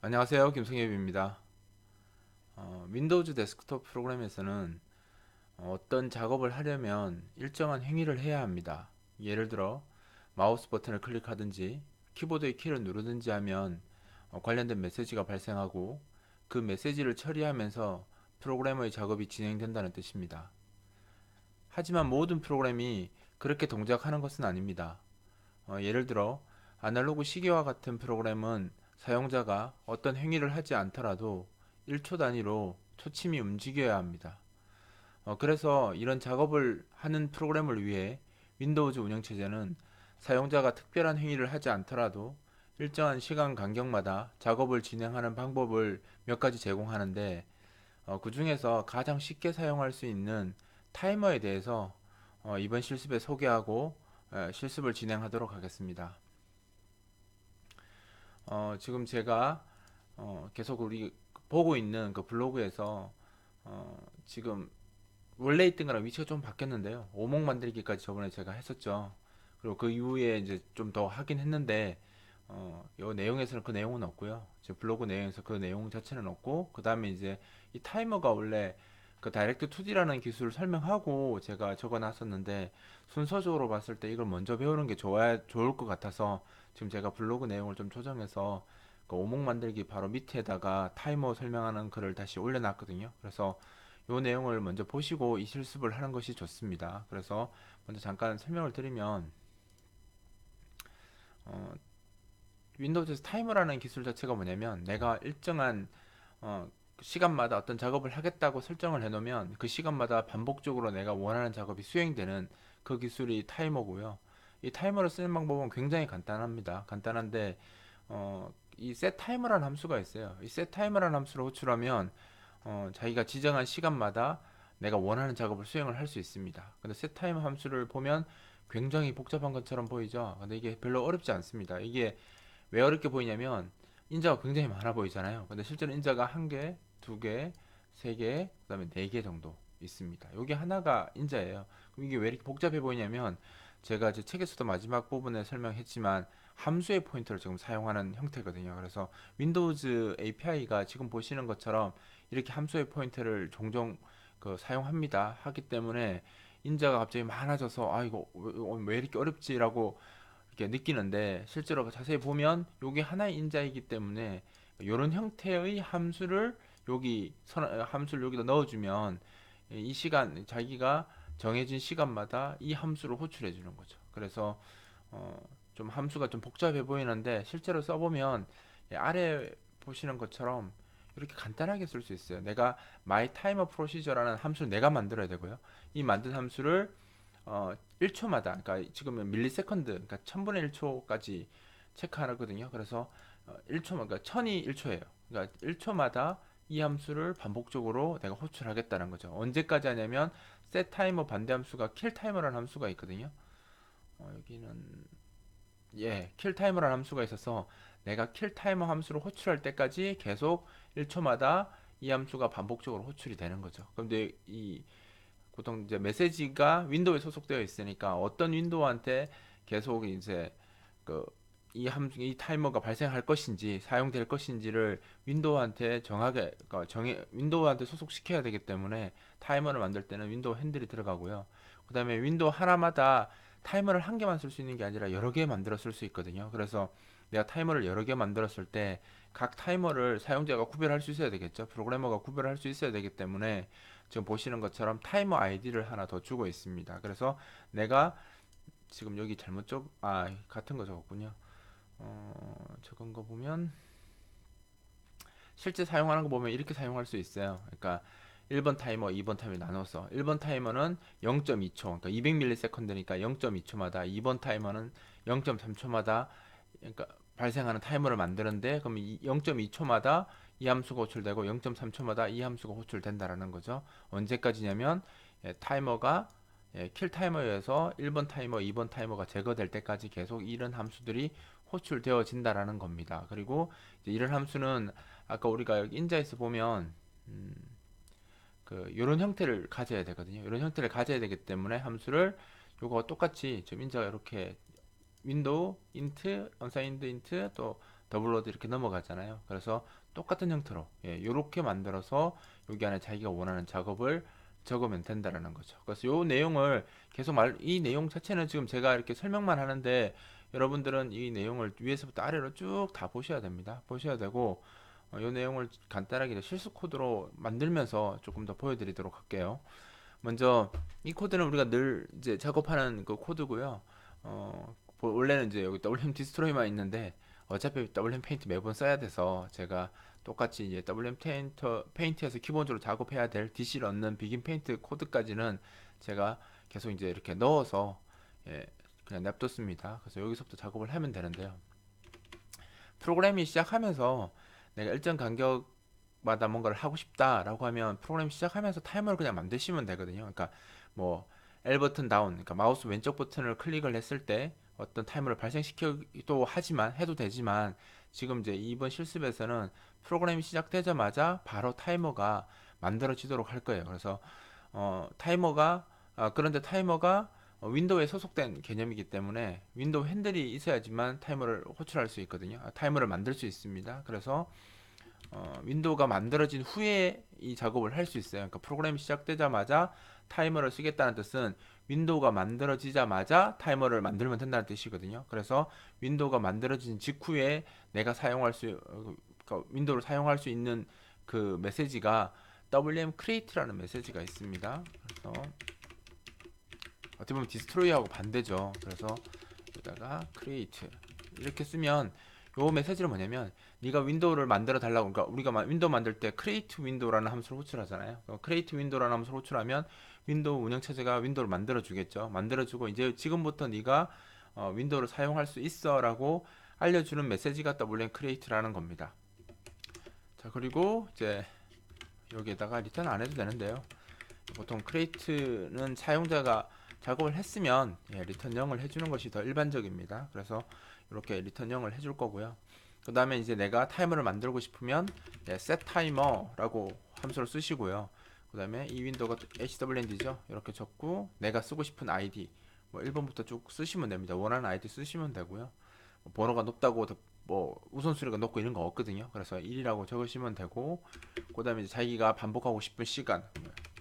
안녕하세요. 김성엽입니다. 어, 윈도우즈 데스크톱 프로그램에서는 어떤 작업을 하려면 일정한 행위를 해야 합니다. 예를 들어 마우스 버튼을 클릭하든지 키보드의 키를 누르든지 하면 어, 관련된 메시지가 발생하고 그 메시지를 처리하면서 프로그래머의 작업이 진행된다는 뜻입니다. 하지만 모든 프로그램이 그렇게 동작하는 것은 아닙니다. 어, 예를 들어 아날로그 시계와 같은 프로그램은 사용자가 어떤 행위를 하지 않더라도 1초 단위로 초침이 움직여야 합니다. 어, 그래서 이런 작업을 하는 프로그램을 위해 윈도우즈 운영체제는 사용자가 특별한 행위를 하지 않더라도 일정한 시간 간격마다 작업을 진행하는 방법을 몇 가지 제공하는데 어, 그 중에서 가장 쉽게 사용할 수 있는 타이머에 대해서 어, 이번 실습에 소개하고 에, 실습을 진행하도록 하겠습니다. 어, 지금 제가 어, 계속 우리 보고 있는 그 블로그에서 어, 지금 원래 있던 거랑 위치가 좀 바뀌었는데요. 오목 만들기까지 저번에 제가 했었죠. 그리고 그 이후에 이제 좀 더 하긴 했는데 어, 요 내용에서는 그 내용은 없고요. 제 블로그 내용에서 그 내용 자체는 없고 그 다음에 이제 이 타이머가 원래 그 다이렉트 2D라는 기술을 설명하고 제가 적어 놨었는데 순서적으로 봤을 때 이걸 먼저 배우는 게 좋아 좋을 것 같아서 지금 제가 블로그 내용을 좀 조정해서 그 오목 만들기 바로 밑에다가 타이머 설명하는 글을 다시 올려놨거든요. 그래서 이 내용을 먼저 보시고 이 실습을 하는 것이 좋습니다. 그래서 먼저 잠깐 설명을 드리면 어, 윈도우즈에서 타이머라는 기술 자체가 뭐냐면 내가 일정한 어, 시간마다 어떤 작업을 하겠다고 설정을 해놓으면 그 시간마다 반복적으로 내가 원하는 작업이 수행되는 그 기술이 타이머고요. 이 타이머를 쓰는 방법은 굉장히 간단합니다. 간단한데 어, 이 set timer라는 함수가 있어요. 이 set timer라는 함수를 호출하면 어, 자기가 지정한 시간마다 내가 원하는 작업을 수행을 할 수 있습니다. 근데 set timer 함수를 보면 굉장히 복잡한 것처럼 보이죠. 근데 이게 별로 어렵지 않습니다. 이게 왜 어렵게 보이냐면 인자가 굉장히 많아 보이잖아요. 근데 실제로 인자가 한 개, 두 개, 세 개, 그다음에 네 개 정도 있습니다. 여기 하나가 인자예요. 그럼 이게 왜 이렇게 복잡해 보이냐면 제가 이제 책에서도 마지막 부분에 설명했지만 함수의 포인터를 지금 사용하는 형태거든요. 그래서 윈도우즈 API가 지금 보시는 것처럼 이렇게 함수의 포인터를 종종 그 사용합니다. 하기 때문에 인자가 갑자기 많아져서 아 이거 왜, 왜 이렇게 어렵지라고 이렇게 느끼는데 실제로 자세히 보면 여기 하나의 인자이기 때문에 이런 형태의 함수를 여기 선, 함수를 여기다 넣어주면 이 시간 자기가 정해진 시간마다 이 함수를 호출해 주는 거죠. 그래서 어, 좀 함수가 좀 복잡해 보이는데 실제로 써보면 아래 보시는 것처럼 이렇게 간단하게 쓸 수 있어요. 내가 my timer procedure라는 함수를 내가 만들어야 되고요. 이 만든 함수를 어, 1초마다 그러니까 지금은 밀리세컨드 그러니까 1000분의 1초까지 체크하거든요. 그래서 어, 1초 그러니까 1000이 1초예요. 그러니까 1초마다 이 함수를 반복적으로 내가 호출하겠다는 거죠. 언제까지 하냐면 set timer 반대 함수가 kill timer라는 함수가 있거든요. 어, 여기는 예, kill timer라는 함수가 있어서 내가 kill timer 함수를 호출할 때까지 계속 1초마다 이 함수가 반복적으로 호출이 되는 거죠. 그런데 이 보통 이제 메시지가 윈도우에 소속되어 있으니까 어떤 윈도우한테 계속 이제 그 이 함수 이 타이머가 발생할 것인지 사용될 것인지를 윈도우한테 정하게 그러니까 정해 윈도우한테 소속시켜야 되기 때문에 타이머를 만들 때는 윈도우 핸들이 들어가고요. 그다음에 윈도우 하나마다 타이머를 한 개만 쓸 수 있는 게 아니라 여러 개 만들어 쓸 수 있거든요. 그래서 내가 타이머를 여러 개 만들었을 때 각 타이머를 사용자가 구별할 수 있어야 되겠죠. 프로그래머가 구별할 수 있어야 되기 때문에 지금 보시는 것처럼 타이머 아이디를 하나 더 주고 있습니다. 그래서 내가 지금 여기 잘못 적, 아, 같은 거 적었군요. 어, 적은 거 보면 실제 사용하는 거 보면 이렇게 사용할 수 있어요. 그러니까 1번 타이머, 2번 타이머 나눠서 1번 타이머는 0.2초, 그러니까 200ms니까 0.2초마다 2번 타이머는 0.3초마다 그러니까 발생하는 타이머를 만드는데 그럼 0.2초마다 이 함수가 호출되고 0.3초마다 이 함수가 호출된다라는 거죠. 언제까지냐면 예, 타이머가 예, 킬 타이머에서 1번 타이머, 2번 타이머가 제거될 때까지 계속 이런 함수들이 호출되어진다라는 겁니다. 그리고 이런 함수는 아까 우리가 여기 인자에서 보면 음, 그 이런 형태를 가져야 되거든요. 이런 형태를 가져야 되기 때문에 함수를 요거 똑같이 좀 인자가 이렇게 윈도우 인트, 언사인드 인트 또 더블로드 이렇게 넘어가잖아요. 그래서 똑같은 형태로 예, 이렇게 만들어서 여기 안에 자기가 원하는 작업을 적으면 된다라는 거죠. 그래서 이 내용을 계속 말, 이 내용 자체는 지금 제가 이렇게 설명만 하는데 여러분들은 이 내용을 위에서부터 아래로 쭉 다 보셔야 됩니다. 보셔야 되고 어, 이 내용을 간단하게 실수 코드로 만들면서 조금 더 보여드리도록 할게요. 먼저 이 코드는 우리가 늘 이제 작업하는 그 코드고요. 어, 보- 원래는 이제 여기 WM 디스트로이만 있는데 어차피 WM 페인트 매번 써야 돼서 제가 똑같이 이제 WM 페인터, 페인트에서 기본적으로 작업해야 될 DC를 얻는 비긴 페인트 코드까지는 제가 계속 이제 이렇게 넣어서 예, 그냥 냅뒀습니다. 그래서 여기서부터 작업을 하면 되는데요. 프로그램이 시작하면서 내가 일정 간격마다 뭔가를 하고 싶다라고 하면 프로그램 시작하면서 타이머를 그냥 만드시면 되거든요. 그러니까 뭐 L 버튼 다운, 그러니까 마우스 왼쪽 버튼을 클릭을 했을 때 어떤 타이머를 발생시키기도 하지만 해도 되지만 지금 이제 이번 실습에서는 프로그램이 시작되자마자 바로 타이머가 만들어지도록 할 거예요. 그래서 어, 타이머가 아, 그런데 타이머가 어, 윈도우에 소속된 개념이기 때문에 윈도우 핸들이 있어야지만 타이머를 호출할 수 있거든요. 아, 타이머를 만들 수 있습니다. 그래서 어, 윈도우가 만들어진 후에 이 작업을 할 수 있어요. 그러니까 프로그램이 시작되자마자 타이머를 쓰겠다는 뜻은 윈도우가 만들어지자마자 타이머를 만들면 된다는 뜻이거든요. 그래서 윈도우가 만들어진 직후에 내가 사용할 수, 어, 그러니까 윈도우를 사용할 수 있는 그 메시지가 WM create라는 메시지가 있습니다. 그래서 어떻게 보면 디스트로이하고 반대죠. 그래서 여기다가 create 이렇게 쓰면 요 메시지는 뭐냐면 네가 윈도우를 만들어 달라고 그러니까 우리가 마- 윈도우 만들 때 create window라는 함수를 호출하잖아요. create window라는 함수를 호출하면 윈도우 운영 체제가 윈도우를 만들어 주겠죠. 만들어 주고 이제 지금부터 네가 어, 윈도우를 사용할 수 있어라고 알려주는 메시지가 WM create라는 겁니다. 자 그리고 이제 여기에다가 리턴 안 해도 되는데요. 보통 create는 사용자가 작업을 했으면 예, 리턴 0을 해주는 것이 더 일반적입니다. 그래서 이렇게 리턴 0을 해줄 거고요. 그 다음에 이제 내가 타이머를 만들고 싶으면 예, set timer라고 함수를 쓰시고요. 그 다음에 이 윈도우가 hwnd죠. 이렇게 적고 내가 쓰고 싶은 ID 뭐 1번부터 쭉 쓰시면 됩니다. 원하는 ID 쓰시면 되고요. 뭐 번호가 높다고 더- 뭐 우선순위가 높고 이런 거 없거든요. 그래서 1이라고 적으시면 되고 그 다음에 자기가 반복하고 싶은 시간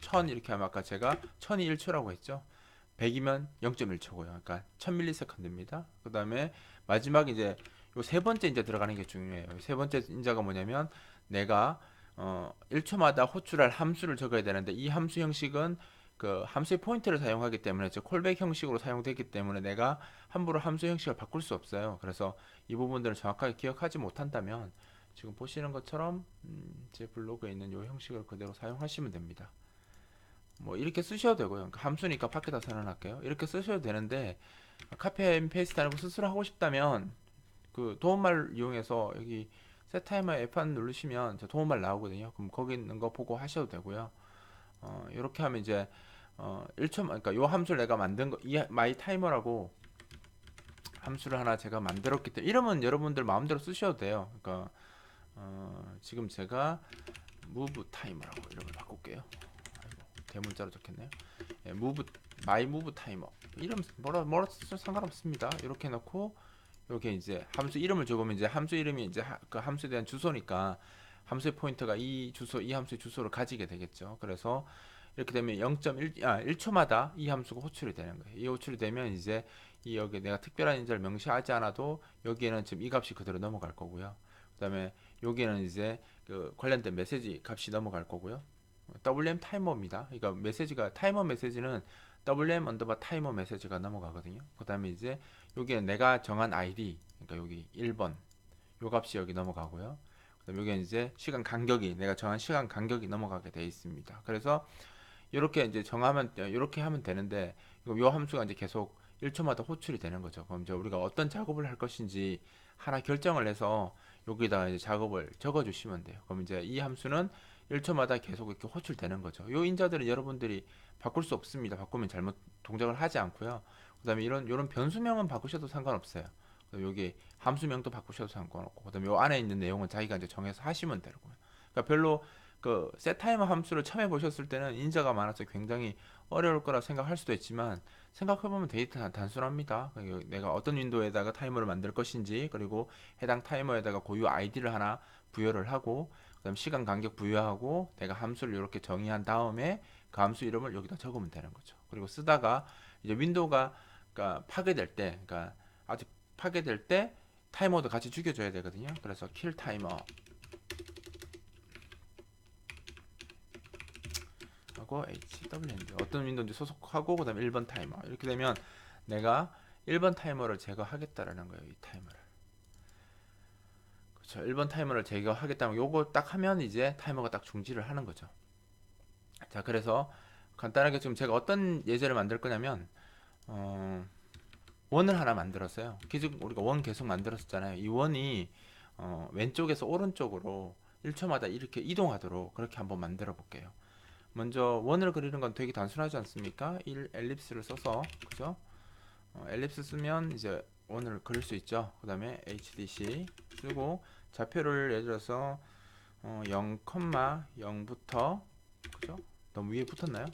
1000 이렇게 하면 아까 제가 1000이 1초라고 했죠. 100이면 0.1초고요. 그러니까 1000ms입니다. 그 다음에 마지막 이제 요 세 번째 인자 들어가는 게 중요해요. 세 번째 인자가 뭐냐면 내가 어 1초마다 호출할 함수를 적어야 되는데 이 함수 형식은 그 함수의 포인트를 사용하기 때문에 즉 콜백 형식으로 사용되기 때문에 내가 함부로 함수 형식을 바꿀 수 없어요. 그래서 이 부분들을 정확하게 기억하지 못한다면 지금 보시는 것처럼 음, 제 블로그에 있는 요 형식을 그대로 사용하시면 됩니다. 뭐 이렇게 쓰셔도 되고요. 그러니까 함수니까 밖에다 선언할게요. 이렇게 쓰셔도 되는데 카피 앤 페이스트 하는 거 스스로 하고 싶다면 그 도움말 이용해서 여기 세 타이머 F1 누르시면 저 도움말 나오거든요. 그럼 거기 있는 거 보고 하셔도 되고요. 어, 이렇게 하면 이제 어, 1초 그러니까 요 함수를 내가 만든 거 이 마이 타이머라고 함수를 하나 제가 만들었기 때문에 이름은 여러분들 마음대로 쓰셔도 돼요. 그러니까 어, 지금 제가 move timer라고 이름을 바꿀게요. 대문자로 적혔네요. 예, move my move timer 이름 뭐라 뭐라 써도 상관없습니다. 이렇게 넣고 이렇게 이제 함수 이름을 적으면 이제 함수 이름이 이제 하- 그 함수에 대한 주소니까 함수의 포인터가 이 주소 이 함수의 주소를 가지게 되겠죠. 그래서 이렇게 되면 0.1 아, 1초마다 이 함수가 호출이 되는 거예요. 이 호출이 되면 이제 이 여기 내가 특별한 인자를 명시하지 않아도 여기에는 지금 이 값이 그대로 넘어갈 거고요. 그다음에 여기에는 이제 그 관련된 메시지 값이 넘어갈 거고요. WM 타이머입니다. 그러니까 메시지가 타이머 메시지는 WM 언더바 타이머 메시지가 넘어가거든요. 그 다음에 이제 여기는 내가 정한 ID 그러니까 여기 1번 요 값이 여기 넘어가고요. 그다음에 여기는 이제 시간 간격이 내가 정한 시간 간격이 넘어가게 돼 있습니다. 그래서 이렇게 이제 정하면 이렇게 하면 되는데 요 함수가 이제 계속 1초마다 호출이 되는 거죠. 그럼 이제 우리가 어떤 작업을 할 것인지 하나 결정을 해서 여기다가 이제 작업을 적어 주시면 돼요. 그럼 이제 이 함수는 1초마다 계속 이렇게 호출되는 거죠. 요 인자들은 여러분들이 바꿀 수 없습니다. 바꾸면 잘못 동작을 하지 않고요. 그다음에 이런 이런 변수명은 바꾸셔도 상관없어요. 여기 함수명도 바꾸셔도 상관없고 그다음에 요 안에 있는 내용은 자기가 이제 정해서 하시면 되고요. 그러니까 별로 그 setTimer 함수를 처음 해보셨을 때는 인자가 많아서 굉장히 어려울 거라 생각할 수도 있지만 생각해보면 단- 단순합니다. 그 내가 어떤 윈도우에다가 타이머를 만들 것인지 그리고 해당 타이머에다가 고유 아이디를 하나 부여를 하고 그다음 시간 간격 부여하고 내가 함수를 이렇게 정의한 다음에 그 함수 이름을 여기다 적으면 되는 거죠. 그리고 쓰다가 이제 윈도우가 그러니까 파괴될 때, 그러니까 아주 파괴될 때 타이머도 같이 죽여줘야 되거든요. 그래서 킬타이머 하고 HWND 어떤 윈도우인지 소속하고 그 다음에 1번 타이머 이렇게 되면 내가 1번 타이머를 제거하겠다라는 거예요. 이 타이머를. 그렇죠. 1번 타이머를 제거하겠다면 요거 딱 하면 이제 타이머가 딱 중지를 하는 거죠. 자, 그래서 간단하게 지금 제가 어떤 예제를 만들 거냐면 어, 원을 하나 만들었어요. 기존 우리가 원 계속 만들었었잖아요. 이 원이 어, 왼쪽에서 오른쪽으로 1초마다 이렇게 이동하도록 그렇게 한번 만들어 볼게요. 먼저 원을 그리는 건 되게 단순하지 않습니까? 1 엘립스를 써서 그죠? 어, 엘립스 쓰면 이제 원을 그릴 수 있죠. 그 다음에 HDC 쓰고 좌표를 예를 들어서 어, 0,0부터 그죠? 너무 위에 붙었나요?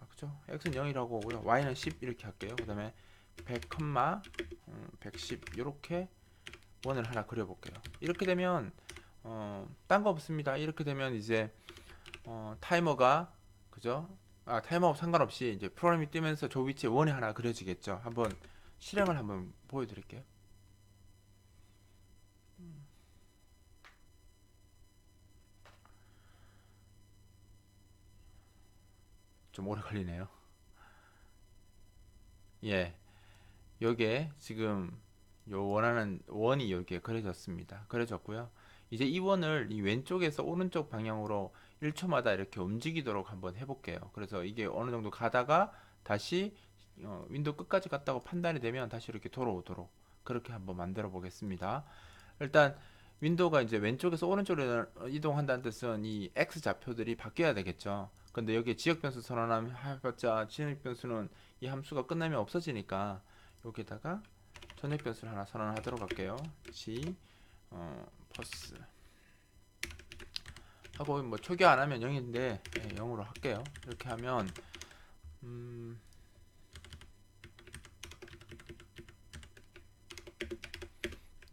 아, 그죠? x는 0이라고 오고요. y는 10 이렇게 할게요. 그 다음에 100, 음, 110 이렇게 원을 하나 그려볼게요. 이렇게 되면 어, 딴 거 없습니다. 이렇게 되면 이제 어, 타이머가 그죠? 아 타이머 상관없이 이제 프로그램이 뜨면서 저 위치에 원이 하나 그려지겠죠. 한번 실행을 한번 보여드릴게요. 좀 오래 걸리네요. 예, 요게 지금 요 원하는 원이 여기에 그려졌습니다. 그려졌고요. 이제 이 원을 이 왼쪽에서 오른쪽 방향으로 1초마다 이렇게 움직이도록 한번 해볼게요. 그래서 이게 어느 정도 가다가 다시 어, 윈도우 끝까지 갔다고 판단이 되면 다시 이렇게 돌아오도록 그렇게 한번 만들어 보겠습니다. 일단 윈도우가 이제 왼쪽에서 오른쪽으로 이동한다는 뜻은 이 X 좌표들이 바뀌어야 되겠죠. 근데 여기에 지역 변수 선언하면 해봤자 지역 변수는 이 함수가 끝나면 없어지니까 여기다가 전역 변수를 하나 선언하도록 할게요. g 어, 퍼스 하고 뭐 초기 안 하면 0인데 예, 0으로 할게요. 이렇게 하면 음,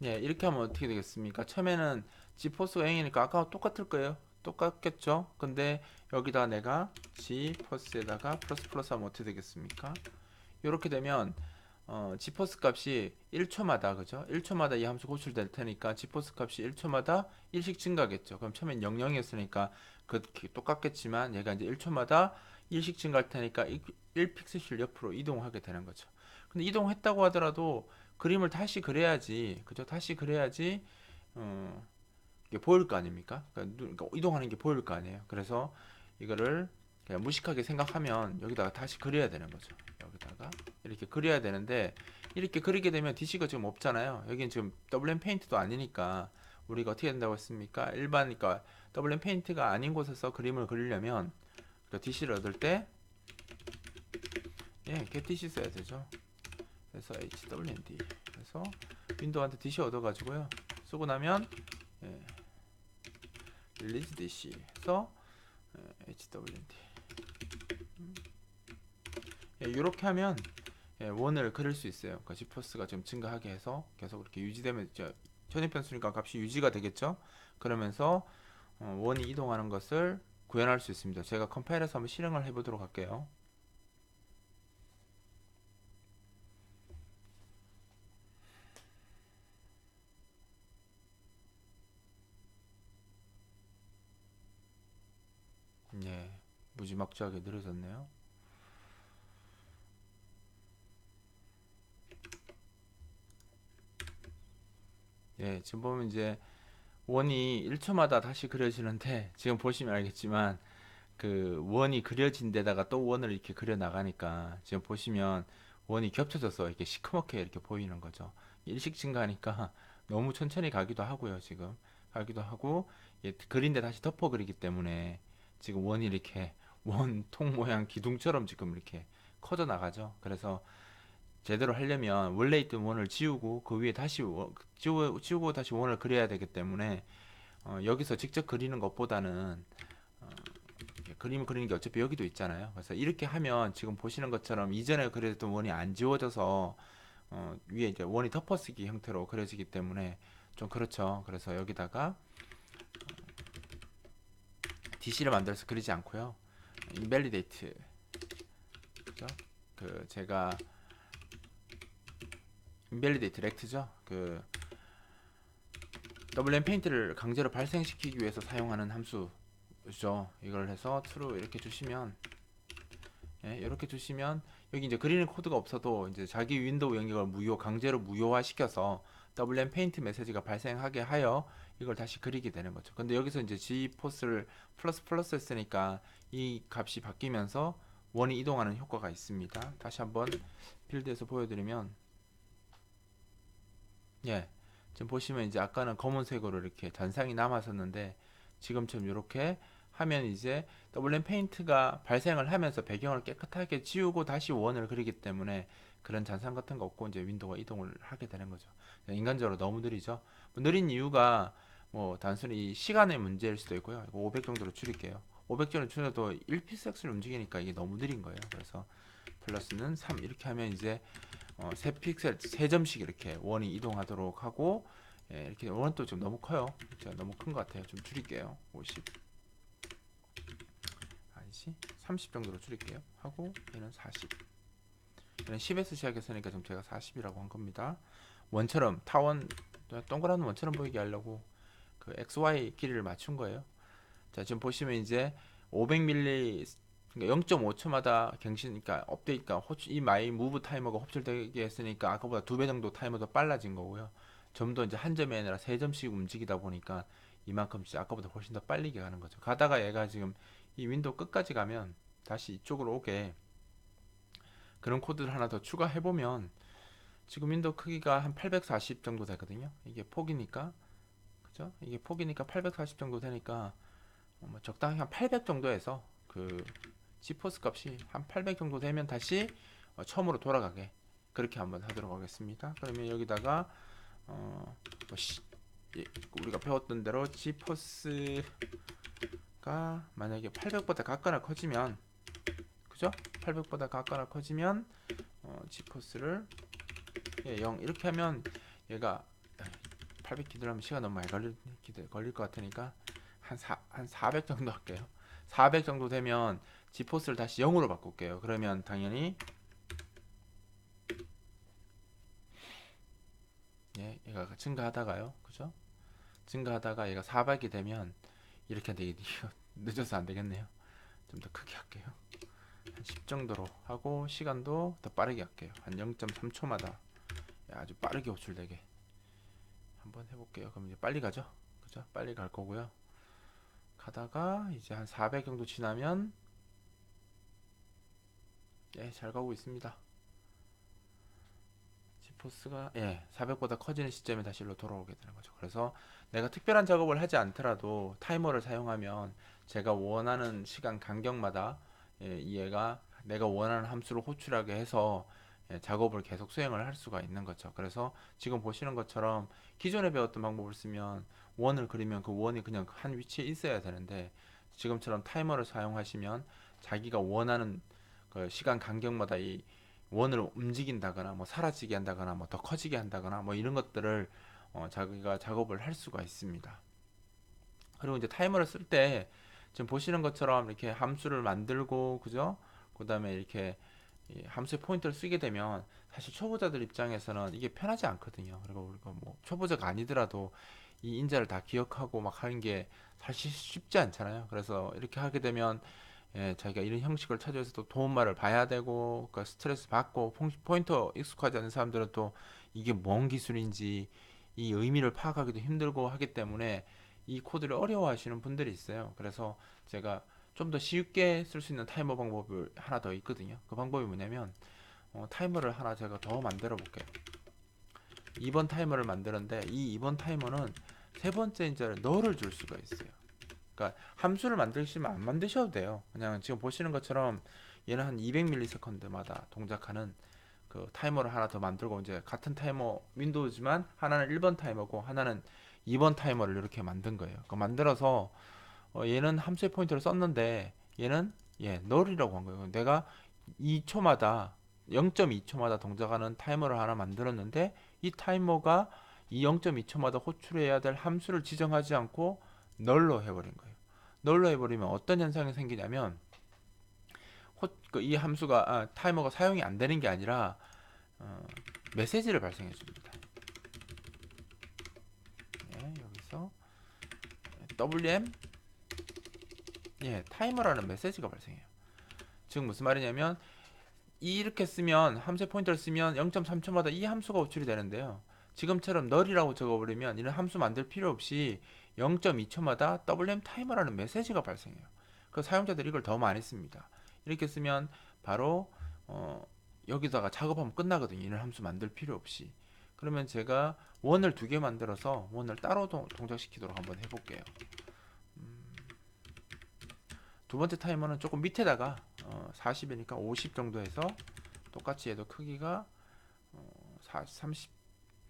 예, 이렇게 하면 어떻게 되겠습니까? 처음에는 g포스가 0이니까 아까와 똑같을 거예요. 똑같겠죠? 근데 여기다 내가 g포스에다가 플러스 플러스 하면 어떻게 되겠습니까? 이렇게 되면 어, g포스 값이 1초마다 그죠? 1초마다 이 함수 고출될 테니까 g포스 값이 1초마다 1씩 증가하겠죠. 그럼 처음엔 00이었으니까 그 똑같겠지만 얘가 이제 1초마다 1씩 증가할 테니까 1픽셀 옆으로 이동하게 되는 거죠. 근데 이동했다고 하더라도 그림을 다시 그려야지 그죠? 다시 그려야지 어, 이게 보일 거 아닙니까? 그러니까, 그러니까 이동하는 게 보일 거 아니에요. 그래서 이거를 그냥 무식하게 생각하면 여기다가 다시 그려야 되는 거죠. 여기다가 이렇게 그려야 되는데 이렇게 그리게 되면 DC가 지금 없잖아요. 여기는 지금 WM 페인트도 아니니까 우리가 어떻게 된다고 했습니까? 일반 그러니까 WM 페인트가 아닌 곳에서 그림을 그리려면 DC를 얻을 때 예, get DC 써야 되죠. 그래서 HWND 그래서 윈도우한테 DC 얻어가지고요. 쓰고 나면 예, release DC 해서 예, HWND 예, 이렇게 하면 예, 원을 그릴 수 있어요. 그러니까 지퍼스가 좀 증가하게 해서 계속 이렇게 유지되면 이제 전입 변수니까 값이 유지가 되겠죠. 그러면서 어, 원이 이동하는 것을 구현할 수 있습니다. 제가 컴파일해서 한번 실행을 해보도록 할게요. 예, 무지막지하게 느려졌네요. 예, 지금 보면 이제 원이 1초마다 다시 그려지는데 지금 보시면 알겠지만 그 원이 그려진 데다가 또 원을 이렇게 그려 나가니까 지금 보시면 원이 겹쳐져서 이렇게 시커멓게 이렇게 보이는 거죠. 일식 증가하니까 너무 천천히 가기도 하고요. 지금 가기도 하고 예, 그린데 다시 덮어 그리기 때문에 지금 원이 이렇게 원통 모양 기둥처럼 지금 이렇게 커져 나가죠. 그래서 제대로 하려면 원래 있던 원을 지우고 그 위에 다시 원, 지우, 지우고 다시 원을 그려야 되기 때문에 어, 여기서 직접 그리는 것보다는 그림 그리는 게 어차피 여기도 있잖아요. 그래서 이렇게 하면 지금 보시는 것처럼 이전에 그렸던 원이 안 지워져서 어, 위에 이제 원이 덮어쓰기 형태로 그려지기 때문에 좀 그렇죠. 그래서 여기다가 DC를 만들어서 그리지 않고요. 인밸리데이트 그죠? 그 제가 인밸리데이트 렉트죠. 그 WM 페인트를 강제로 발생시키기 위해서 사용하는 함수죠. 이걸 해서 true 이렇게 주시면 예, 이렇게 주시면 여기 이제 그리는 코드가 없어도 이제 자기 윈도우 영역을 무효 강제로 무효화 시켜서 WM 페인트 메시지가 발생하게 하여 이걸 다시 그리게 되는 거죠. 근데 여기서 이제 G 포스를 플러스 플러스 했으니까 이 값이 바뀌면서 원이 이동하는 효과가 있습니다. 다시 한번 필드에서 보여드리면 예 지금 보시면 이제 아까는 검은색으로 이렇게 잔상이 남았었는데 지금처럼 이렇게 하면 이제 WM 페인트가 발생을 하면서 배경을 깨끗하게 지우고 다시 원을 그리기 때문에 그런 잔상 같은 거 없고 이제 윈도우가 이동을 하게 되는 거죠. 인간적으로 너무 느리죠. 뭐 느린 이유가 뭐 단순히 시간의 문제일 수도 있고요. 이거 500 정도로 줄일게요. 500 정도 줄여도 1픽셀을 움직이니까 이게 너무 느린 거예요. 그래서 플러스는 3 이렇게 하면 이제 어, 3픽셀 3점씩 이렇게 원이 이동하도록 하고 예, 이렇게 원은 또 좀 너무 커요. 제가 너무 큰 것 같아요. 좀 줄일게요. 50 아니지 30 정도로 줄일게요. 하고 얘는 40 얘는 10에서 시작했으니까 좀 제가 40이라고 한 겁니다. 원처럼 타원 동그란 원처럼 보이게 하려고 그 XY 길이를 맞춘 거예요. 자 지금 보시면 이제 500ml 그러니까 0.5초마다 갱신 그러니까 업데이트가 호출, 이 마이 무브 타이머가 호출되게 했으니까 아까보다 두 배 정도 타이머도 빨라진 거고요. 좀더 이제 한 점이 아니라 세 점씩 움직이다 보니까 이만큼씩 아까보다 훨씬 더 빨리 가는 거죠. 가다가 얘가 지금 이 윈도우 끝까지 가면 다시 이쪽으로 오게 그런 코드를 하나 더 추가해 보면 지금 윈도우 크기가 한 840 정도 되거든요. 이게 폭이니까 그죠? 이게 폭이니까 840 정도 되니까 뭐 적당히 한 800 정도에서 그 지포스 값이 한 800 정도 되면 다시 어 처음으로 돌아가게 그렇게 한번 하도록 하겠습니다. 그러면 여기다가 어, 뭐 시, 예, 우리가 배웠던 대로 지포스가 만약에 800보다 같거나 커지면 그죠? 800보다 같거나 커지면 어, 지포스를 예, 0 이렇게 하면 얘가 800 기다리면 시간 너무 많이 걸릴, 걸릴 것 같으니까 한, 4, 한 400 정도 할게요. 400 정도 되면 지포스를 다시 0으로 바꿀게요. 그러면 당연히 예, 얘가 증가하다가요. 그죠? 증가하다가 얘가 400이 되면 이렇게 되게 늦어서 안 되겠네요. 좀 더 크게 할게요. 한 10 정도로 하고 시간도 더 빠르게 할게요. 한 0.3초마다 아주 빠르게 호출되게 한번 해볼게요. 그럼 이제 빨리 가죠. 그죠? 빨리 갈 거고요. 가다가 이제 한 400 정도 지나면 예, 잘 가고 있습니다. 지포스가 예, 400보다 커지는 시점에 다시 일로 돌아오게 되는 거죠. 그래서 내가 특별한 작업을 하지 않더라도 타이머를 사용하면 제가 원하는 시간 간격마다 예, 얘가 내가 원하는 함수를 호출하게 해서 예, 작업을 계속 수행을 할 수가 있는 거죠. 그래서 지금 보시는 것처럼 기존에 배웠던 방법을 쓰면 원을 그리면 그 원이 그냥 한 위치에 있어야 되는데 지금처럼 타이머를 사용하시면 자기가 원하는 그 시간 간격마다 이 원을 움직인다거나 뭐 사라지게 한다거나 뭐 더 커지게 한다거나 뭐 이런 것들을 어, 자기가 작업을 할 수가 있습니다. 그리고 이제 타이머를 쓸 때 지금 보시는 것처럼 이렇게 함수를 만들고 그죠? 그다음에 이렇게 이 함수의 포인트를 쓰게 되면 사실 초보자들 입장에서는 이게 편하지 않거든요. 그리고 우리가 뭐 초보자가 아니더라도 이 인자를 다 기억하고 막 하는 게 사실 쉽지 않잖아요. 그래서 이렇게 하게 되면 예, 자기가 이런 형식을 찾아서 또 도움말을 봐야 되고 그러니까 스트레스 받고 포인터 익숙하지 않은 사람들은 또 이게 뭔 기술인지 이 의미를 파악하기도 힘들고 하기 때문에 이 코드를 어려워하시는 분들이 있어요. 그래서 제가 좀 더 쉽게 쓸 수 있는 타이머 방법을 하나 더 있거든요. 그 방법이 뭐냐면 어, 타이머를 하나 제가 더 만들어 볼게요. 2번 타이머를 만드는데 이 2번 타이머는 세 번째 인자를 너를 줄 수가 있어요. 그러니까 함수를 만드시면 안 만드셔도 돼요. 그냥 지금 보시는 것처럼 얘는 한 200ms마다 동작하는 그 타이머를 하나 더 만들고 이제 같은 타이머 윈도우지만 하나는 1번 타이머고 하나는 2번 타이머를 이렇게 만든 거예요. 그 만들어서 어 얘는 함수의 포인트를 썼는데 얘는 예, 널이라고 한 거예요. 내가 2초마다 0.2초마다 동작하는 타이머를 하나 만들었는데 이 타이머가 이 0.2초마다 호출해야 될 함수를 지정하지 않고 널로 해버린 거예요. 널로 해버리면 어떤 현상이 생기냐면 호, 그 이 함수가 아, 타이머가 사용이 안 되는 게 아니라 어, 메시지를 발생해 줍니다. 예, 여기서 WM 예, 타이머라는 메시지가 발생해요. 즉 무슨 말이냐면 이렇게 쓰면 함수 포인터를 쓰면 0.3초마다 이 함수가 호출이 되는데요. 지금처럼 널이라고 적어버리면 이런 함수 만들 필요 없이 0.2초마다 WM 타이머라는 메시지가 발생해요. 그 사용자들이 이걸 더 많이 씁니다. 이렇게 쓰면 바로 어, 여기다가 작업하면 끝나거든요. 이런 함수 만들 필요 없이. 그러면 제가 원을 두 개 만들어서 원을 따로 동, 동작시키도록 한번 해볼게요. 음, 두 번째 타이머는 조금 밑에다가 어, 40이니까 50 정도 해서 똑같이 얘도 크기가 어, 40, 30,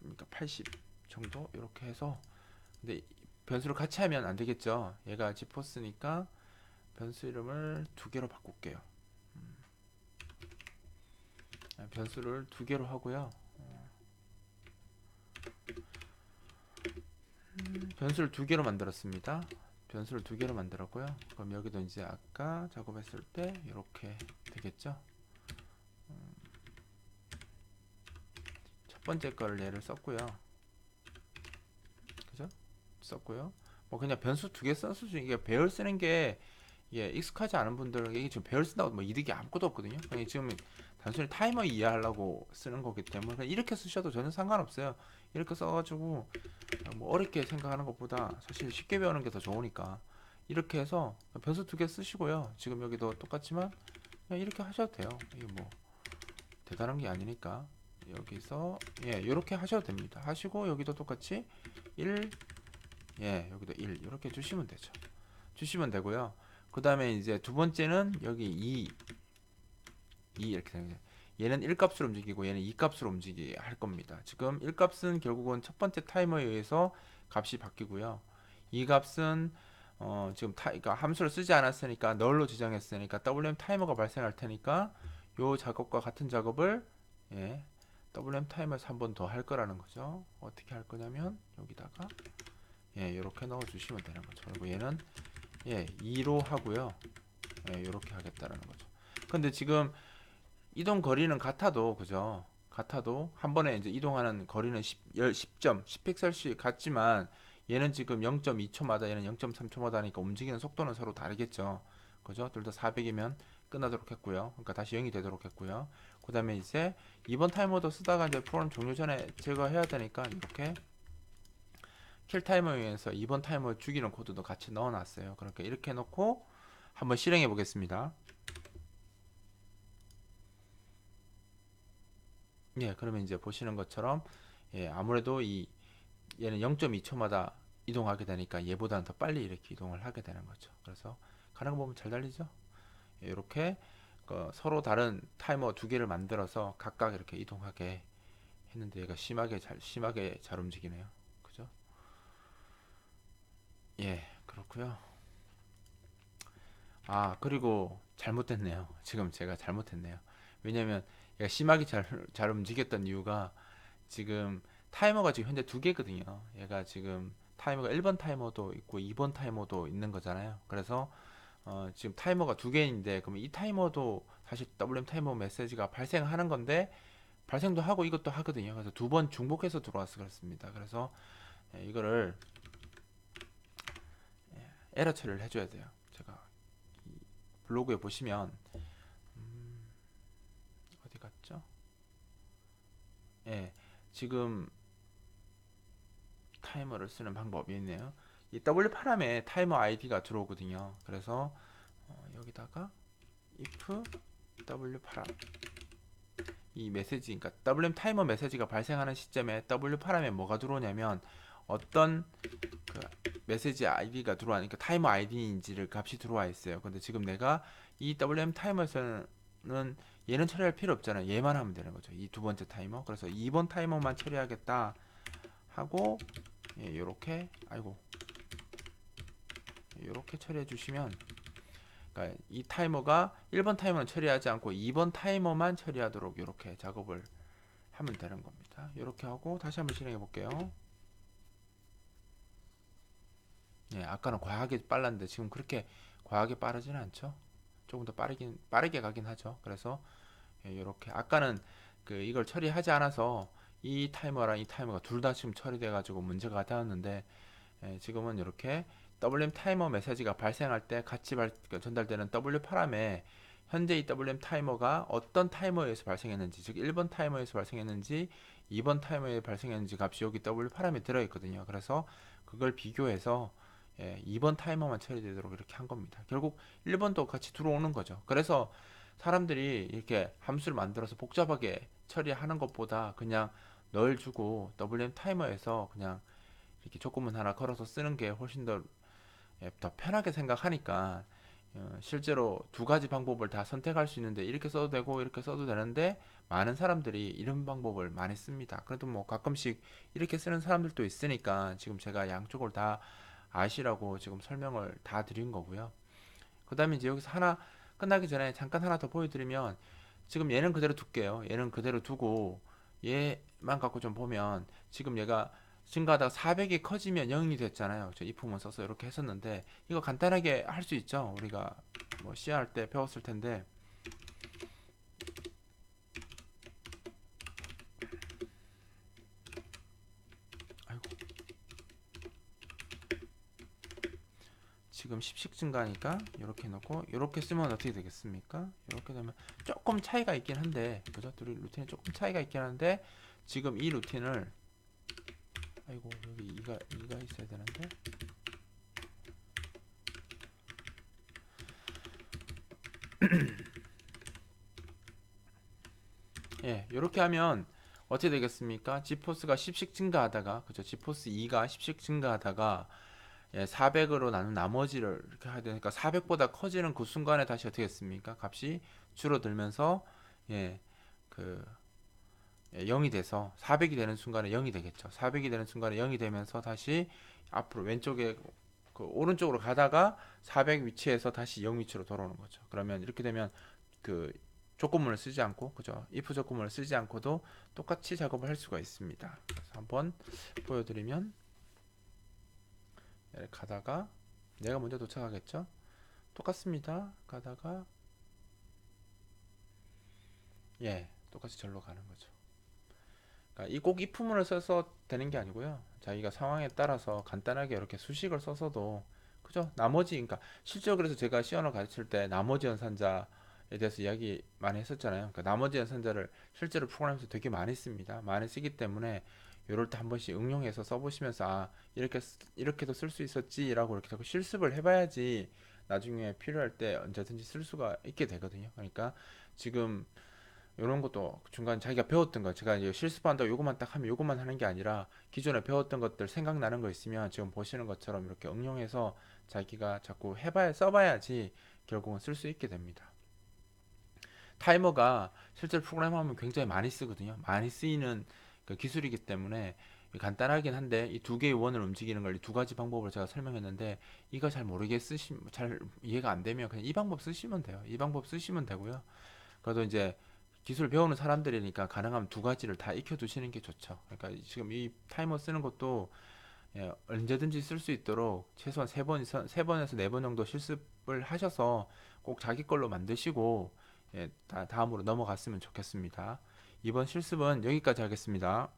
그러니까 80 정도 이렇게 해서 근데 변수를 같이 하면 안 되겠죠. 얘가 지포스니까 변수 이름을 두 개로 바꿀게요. 음. 아, 변수를 두 개로 하고요. 어. 음, 변수를 두 개로 만들었습니다. 변수를 두 개로 만들었고요. 그럼 여기도 이제 아까 작업했을 때 이렇게 되겠죠. 음, 첫 번째 거를 얘를 썼고요. 그죠? 썼고요. 뭐 그냥 변수 두 개 썼을 수 이게 배열 쓰는 게 예, 익숙하지 않은 분들은 이게 지금 배열 쓴다고 뭐 이득이 아무것도 없거든요. 그냥 지금 단순히 타이머 이해하려고 쓰는 거기 때문에 이렇게 쓰셔도 전혀 상관없어요. 이렇게 써가지고 뭐 어렵게 생각하는 것보다 사실 쉽게 배우는 게 더 좋으니까 이렇게 해서 변수 두 개 쓰시고요. 지금 여기도 똑같지만 그냥 이렇게 하셔도 돼요. 이게 뭐 대단한 게 아니니까 여기서 예 이렇게 하셔도 됩니다. 하시고 여기도 똑같이 1 예, 여기도 1 이렇게 주시면 되죠. 주시면 되고요. 그 다음에 이제 두 번째는 여기 2, 2 이렇게 되는. 얘는 1값으로 움직이고 얘는 2값으로 움직이게 할 겁니다. 지금 1값은 결국은 첫 번째 타이머에 의해서 값이 바뀌고요. 2값은 어, 지금 타, 그러니까 함수를 쓰지 않았으니까 널로 지정했으니까 WM 타이머가 발생할 테니까 요 작업과 같은 작업을 예, WM 타이머에서 한 번 더 할 거라는 거죠. 어떻게 할 거냐면 여기다가 예, 이렇게 넣어 주시면 되는 거죠. 그리고 얘는 예, 2로 하고요. 예, 이렇게 하겠다라는 거죠. 근데 지금 이동 거리는 같아도 그죠? 같아도 한 번에 이제 이동하는 거리는 10, 10점, 10픽셀씩 같지만 얘는 지금 0.2초마다 얘는 0.3초마다 하니까 움직이는 속도는 서로 다르겠죠. 그죠? 둘 다 400이면 끝나도록 했고요. 그러니까 다시 0이 되도록 했고요. 그 다음에 이제 이번 타이머도 쓰다가 이제 프로그램 종료 전에 제거해야 되니까 이렇게 킬 타이머에서 이번 타이머 죽이는 코드도 같이 넣어놨어요. 그러니까 이렇게 놓고 한번 실행해 보겠습니다. 예, 그러면 이제 보시는 것처럼 예, 아무래도 이 얘는 0.2초마다 이동하게 되니까 얘보다는 더 빨리 이렇게 이동을 하게 되는 거죠. 그래서 가는 거 보면 잘 달리죠. 예, 이렇게 그 서로 다른 타이머 두 개를 만들어서 각각 이렇게 이동하게 했는데 얘가 심하게 잘 심하게 잘 움직이네요. 그죠? 예, 그렇고요. 아, 그리고 잘못됐네요. 지금 제가 잘못했네요. 왜냐면 얘가 심하게 잘, 잘 움직였던 이유가 지금 타이머가 지금 현재 두 개거든요. 얘가 지금 타이머가 1번 타이머도 있고 2번 타이머도 있는 거잖아요. 그래서 어, 지금 타이머가 두 개인데 그러면 이 타이머도 사실 WM 타이머 메시지가 발생하는 건데 발생도 하고 이것도 하거든요. 그래서 두 번 중복해서 들어와서 그렇습니다. 그래서 예, 이거를 예, 에러 처리를 해줘야 돼요. 제가 이 블로그에 보시면 음, 어디 갔죠? 예, 지금 타이머를 쓰는 방법이 있네요. 이 W 파람에 타이머 아이디가 들어오거든요. 그래서 어, 여기다가 if W 파람 이 메시지, 그러니까 WM 타이머 메시지가 발생하는 시점에 W 파람에 뭐가 들어오냐면 어떤 그 메시지 아이디가 들어와니까 타이머 아이디인지를 값이 들어와 있어요. 근데 지금 내가 이 WM 타이머에서는 얘는 처리할 필요 없잖아요. 얘만 하면 되는 거죠. 이 두 번째 타이머. 그래서 2번 타이머만 처리하겠다 하고 예, 요렇게 아이고 요렇게 처리해 주시면 그러니까 이 타이머가 1번 타이머는 처리하지 않고 2번 타이머만 처리하도록 이렇게 작업을 하면 되는 겁니다. 이렇게 하고 다시 한번 실행해 볼게요. 예, 아까는 과하게 빨랐는데 지금 그렇게 과하게 빠르지는 않죠. 조금 더 빠르긴 빠르게 가긴 하죠. 그래서 예, 이렇게 아까는 그 이걸 처리하지 않아서 이 타이머랑 이 타이머가 둘 다 지금 처리돼 가지고 문제가 되었는데 예, 지금은 이렇게 WM 타이머 메시지가 발생할 때 같이 발, 그 전달되는 W 파람에 현재 이 WM 타이머가 어떤 타이머에 서 발생했는지 즉 1번 타이머에서 발생했는지 2번 타이머에 발생했는지 값이 여기 W 파람에 들어 있거든요. 그래서 그걸 비교해서 예, 2번 타이머만 처리되도록 이렇게 한 겁니다. 결국 1번도 같이 들어오는 거죠. 그래서 사람들이 이렇게 함수를 만들어서 복잡하게 처리하는 것보다 그냥 널 주고 WM 타이머에서 그냥 이렇게 조건문 하나 걸어서 쓰는 게 훨씬 더, 예, 더 편하게 생각하니까 어, 실제로 두 가지 방법을 다 선택할 수 있는데 이렇게 써도 되고 이렇게 써도 되는데 많은 사람들이 이런 방법을 많이 씁니다. 그래도 뭐 가끔씩 이렇게 쓰는 사람들도 있으니까 지금 제가 양쪽을 다 아시라고 지금 설명을 다 드린 거고요. 그 다음에 이제 여기서 하나 끝나기 전에 잠깐 하나 더 보여드리면 지금 얘는 그대로 둘게요. 얘는 그대로 두고 얘만 갖고 좀 보면 지금 얘가 증가하다가 400이 커지면 0이 됐잖아요. 저 이품을 써서 이렇게 했었는데 이거 간단하게 할 수 있죠. 우리가 뭐 C 할때 배웠을 텐데 지금 10씩 증가하니까 이렇게 놓고 이렇게 쓰면 어떻게 되겠습니까? 이렇게 되면 조금 차이가 있긴 한데 그죠? 둘이 루틴에 조금 차이가 있긴 한데 지금 이 루틴을 아이고 여기 2가 2가 있어야 되는데 예 이렇게 하면 어떻게 되겠습니까? 지포스가 10씩 증가하다가 그죠? 지포스 2가 10씩 증가하다가 예, 400으로 나눈 나머지를 이렇게 해야 되니까 400보다 커지는 그 순간에 다시 어떻게 했습니까? 값이 줄어들면서 예, 그 예, 0이 돼서 400이 되는 순간에 0이 되겠죠. 400이 되는 순간에 0이 되면서 다시 앞으로 왼쪽에 그 오른쪽으로 가다가 400 위치에서 다시 0 위치로 돌아오는 거죠. 그러면 이렇게 되면 그 조건문을 쓰지 않고 그죠? if 조건문을 쓰지 않고도 똑같이 작업을 할 수가 있습니다. 그래서 한번 보여드리면 예, 가다가 내가 먼저 도착하겠죠? 똑같습니다. 가다가 예, 똑같이 절로 가는 거죠. 그러니까 이꼭 if문을 써서 되는 게 아니고요. 자기가 상황에 따라서 간단하게 이렇게 수식을 써서도 그죠? 나머지 그러니까 실제로 그래서 제가 시연을 가르칠 때 나머지 연산자에 대해서 이야기 많이 했었잖아요. 그러니까 나머지 연산자를 실제로 프로그램에서 되게 많이 씁니다. 많이 쓰기 때문에 이럴 때 한 번씩 응용해서 써보시면서 아 이렇게 쓰- 이렇게도 쓸 수 있었지라고 이렇게 자꾸 실습을 해봐야지 나중에 필요할 때 언제든지 쓸 수가 있게 되거든요. 그러니까 지금 이런 것도 중간 자기가 배웠던 거 제가 이제 실습한다고 요것만 딱 하면 요것만 하는 게 아니라 기존에 배웠던 것들 생각나는 거 있으면 지금 보시는 것처럼 이렇게 응용해서 자기가 자꾸 해봐야 써봐야지 결국은 쓸 수 있게 됩니다. 타이머가 실제로 프로그램하면 굉장히 많이 쓰거든요. 많이 쓰이는 그 기술이기 때문에 간단하긴 한데 이 두 개의 원을 움직이는 걸이두 가지 방법을 제가 설명했는데 이거 잘 모르게 쓰시 잘 이해가 안 되면 그냥 이 방법 쓰시면 돼요. 이 방법 쓰시면 되고요. 그래도 이제 기술 배우는 사람들이니까 가능하면 두 가지를 다 익혀 두시는 게 좋죠. 그러니까 지금 이 타이머 쓰는 것도 예, 언제든지 쓸 수 있도록 최소한 세 번, 세 번에서 네 번 정도 실습을 하셔서 꼭 자기 걸로 만드시고 예, 다, 다음으로 넘어갔으면 좋겠습니다. 이번 실습은 여기까지 하겠습니다.